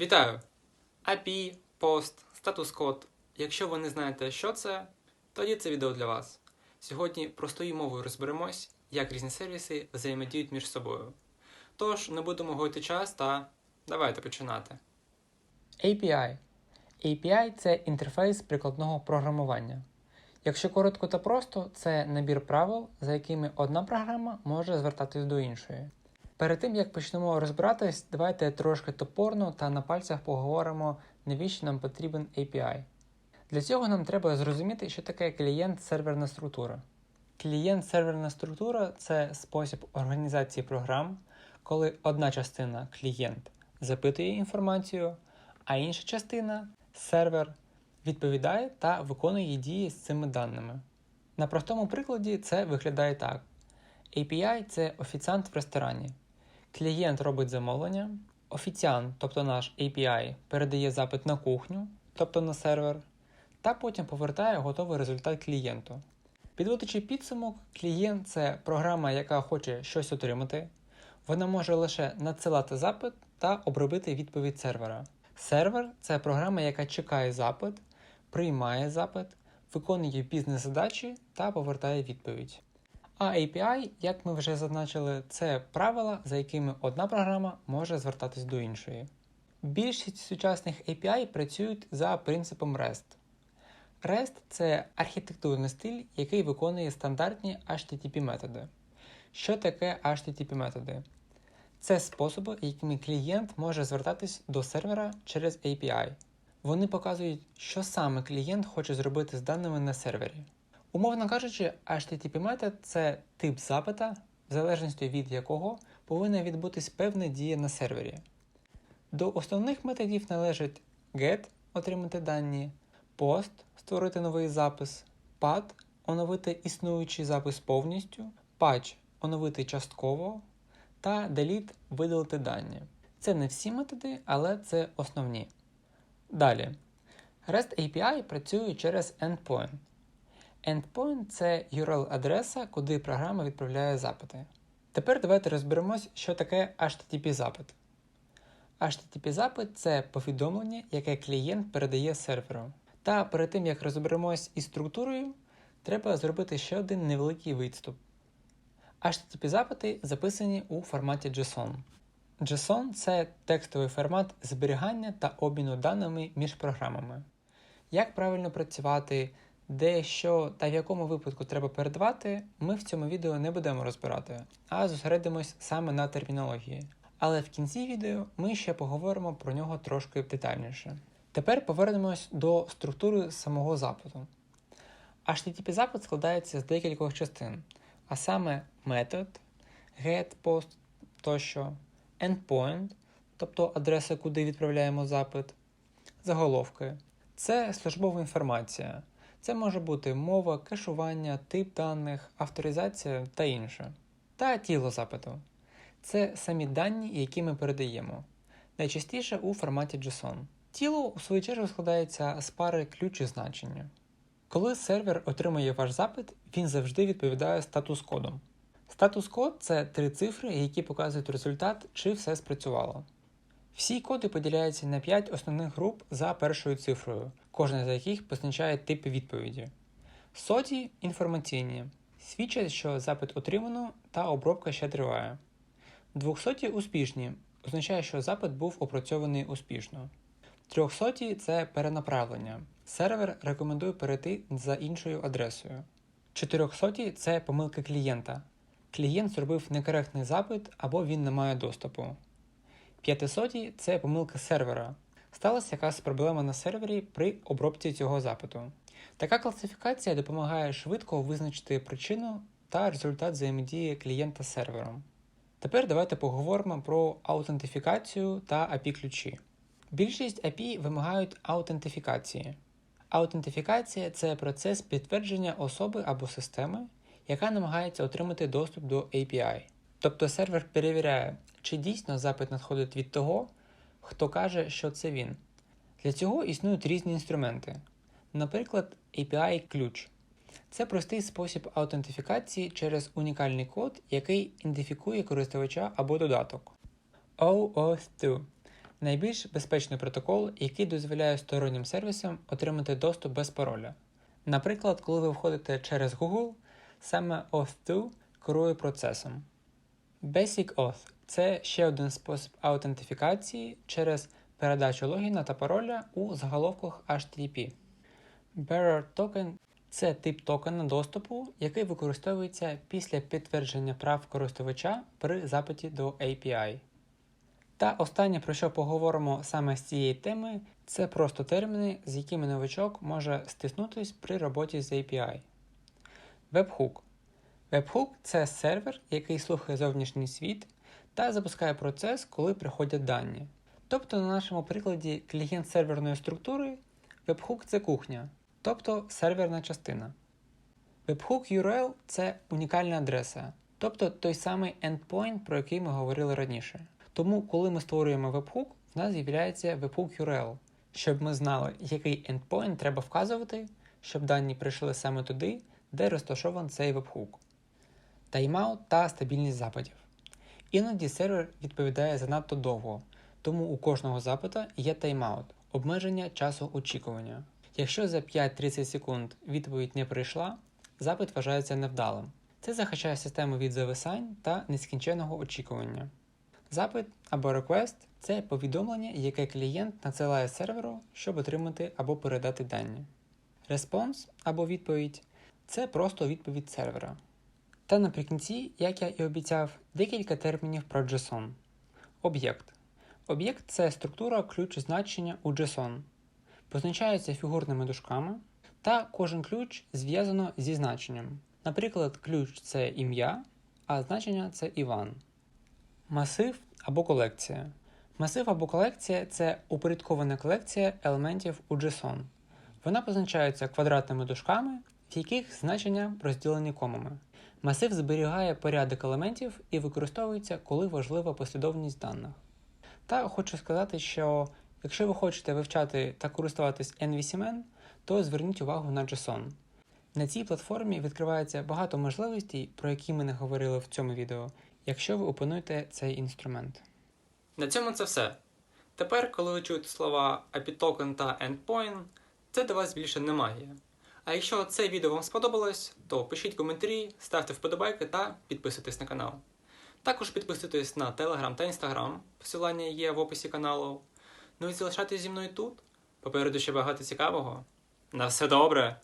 Вітаю! API, пост, статус код. Якщо ви не знаєте, що це, тоді це відео для вас. Сьогодні простою мовою розберемось, як різні сервіси взаємодіють між собою. Тож, не будемо гойти час та давайте починати. API. API це інтерфейс прикладного програмування. Якщо коротко та просто, це набір правил, за якими одна програма може звертатись до іншої. Перед тим як почнемо розбиратись, давайте трошки топорно та на пальцях поговоримо, навіщо нам потрібен API. Для цього нам треба зрозуміти, що таке клієнт-серверна структура. Клієнт-серверна структура це спосіб організації програм, коли одна частина клієнт запитує інформацію, а інша частина сервер відповідає та виконує дії з цими даними. На простому прикладі це виглядає так: API це офіціант в ресторані. Клієнт робить замовлення, офіціант, тобто наш API, передає запит на кухню, тобто на сервер, та потім повертає готовий результат клієнту. Підводячи підсумок, клієнт це програма, яка хоче щось отримати. Вона може лише надсилати запит та обробити відповідь сервера. Сервер це програма, яка чекає запит, приймає запит, виконує бізнес-задачі та повертає відповідь. А API, як ми вже зазначили, це правила, за якими одна програма може звертатись до іншої. Більшість сучасних API працюють за принципом REST. REST це архітектурний стиль, який виконує стандартні HTTP методи. Що таке HTTP методи? Це способи, якими клієнт може звертатись до сервера через API. Вони показують, що саме клієнт хоче зробити з даними на сервері. Умовно кажучи, HTTP метод це тип запита, в залежності від якого повинна відбутись певна дія на сервері. До основних методів належать GET отримати дані, POST створити новий запис, PAD оновити існуючий запис повністю, PATCH оновити частково та Delete видалити дані. Це не всі методи, але це основні. Далі. REST API працює через Endpoint. Endpoint це URL-адреса, куди програма відправляє запити. Тепер давайте розберемось, що таке HTTP-запит. HTTP-запит це повідомлення, яке клієнт передає серверу. Та перед тим як розберемось із структурою, треба зробити ще один невеликий відступ. HTTP-запити записані у форматі JSON. JSON це текстовий формат зберігання та обміну даними між програмами. Як правильно працювати, де що та в якому випадку треба передавати, ми в цьому відео не будемо розбирати, а зосередимось саме на термінології. Але в кінці відео ми ще поговоримо про нього трошки детальніше. Тепер повернемось до структури самого запиту. HTTP запит складається з декількох частин, а саме метод, get, post тощо, endpoint, тобто адреса, куди відправляємо запит, заголовки. Це службова інформація. Це може бути мова, кешування, тип даних, авторизація та інше. Та тіло запиту. Це самі дані, які ми передаємо, найчастіше у форматі JSON. Тіло, у свою чергу, складається з пари ключ і значення. Коли сервер отримує ваш запит, він завжди відповідає статус-кодом. Статус-код це три цифри, які показують результат, чи все спрацювало. Всі коди поділяються на 5 основних груп за першою цифрою, кожна з яких позначає тип відповіді. Соті інформаційні свідчать, що запит отримано та обробка ще триває. Двохсоті успішні означає, що запит був опрацьований успішно. Трьохсоті це перенаправлення. Сервер рекомендує перейти за іншою адресою. Чотирьохсоті це помилки клієнта. Клієнт зробив некоректний запит або він не має доступу. 500 це помилка сервера. Сталася якась проблема на сервері при обробці цього запиту. Така класифікація допомагає швидко визначити причину та результат взаємодії клієнта з сервером. Тепер давайте поговоримо про аутентифікацію та API-ключі. Більшість API вимагають аутентифікації. Аутентифікація це процес підтвердження особи або системи, яка намагається отримати доступ до API. Тобто сервер перевіряє, чи дійсно запит надходить від того, хто каже, що це він. Для цього існують різні інструменти. Наприклад, API-ключ. Це простий спосіб аутентифікації через унікальний код, який ідентифікує користувача або додаток. OAuth 2 Найбільш безпечний протокол, який дозволяє стороннім сервісам отримати доступ без пароля. Наприклад, коли ви входите через Google, саме Auth2 керує процесом. Basic Auth це ще один спосіб аутентифікації через передачу логіна та пароля у заголовках HTTP. Bearer Token це тип токена доступу, який використовується після підтвердження прав користувача при запиті до API. Та останнє, про що поговоримо саме з цієї теми, це просто терміни, з якими новачок може стиснутись при роботі з API. Webhook. Webhook це сервер, який слухає зовнішній світ та запускає процес, коли приходять дані. Тобто, на нашому прикладі клієнт серверної структури Webhook це кухня, тобто серверна частина. Webhook URL це унікальна адреса, тобто той самий endpoint, про який ми говорили раніше. Тому, коли ми створюємо webhook, в нас з'являється webhook URL, щоб ми знали, який endpoint треба вказувати, щоб дані прийшли саме туди, де розташований цей webhook. Тайм-аут та стабільність запитів. Іноді сервер відповідає занадто довго, тому у кожного запита є тайм-аут, обмеження часу очікування. Якщо за 5-30 секунд відповідь не прийшла, запит вважається невдалим. Це захищає систему від зависань та нескінченного очікування. Запит або request – це повідомлення, яке клієнт надсилає серверу, щоб отримати або передати дані. Response або відповідь це просто відповідь сервера. Та наприкінці, як я і обіцяв, декілька термінів про JSON. Об'єкт. Об'єкт це структура ключ значення у JSON. Позначається фігурними дужками, та кожен ключ зв'язано зі значенням. Наприклад, ключ це ім'я, а значення це Іван. Масив або колекція. Масив або колекція це упорядкована колекція елементів у JSON. Вона позначається квадратними дужками, в яких значення розділені комами. Масив зберігає порядок елементів і використовується, коли важлива послідовність даних. Та хочу сказати, що якщо ви хочете вивчати та користуватись NVCMN, то зверніть увагу на JSON. На цій платформі відкривається багато можливостей, про які ми не говорили в цьому відео, якщо ви опануєте цей інструмент. На цьому це все. Тепер, коли ви чуєте слова API та Endpoint, це до вас більше не магія. А якщо це відео вам сподобалось, то пишіть коментарі, ставте вподобайки та підписуйтесь на канал. Також підписуйтесь на Telegram та Instagram, посилання є в описі каналу. Ну і залишайтесь зі мною тут. Попереду ще багато цікавого. На все добре!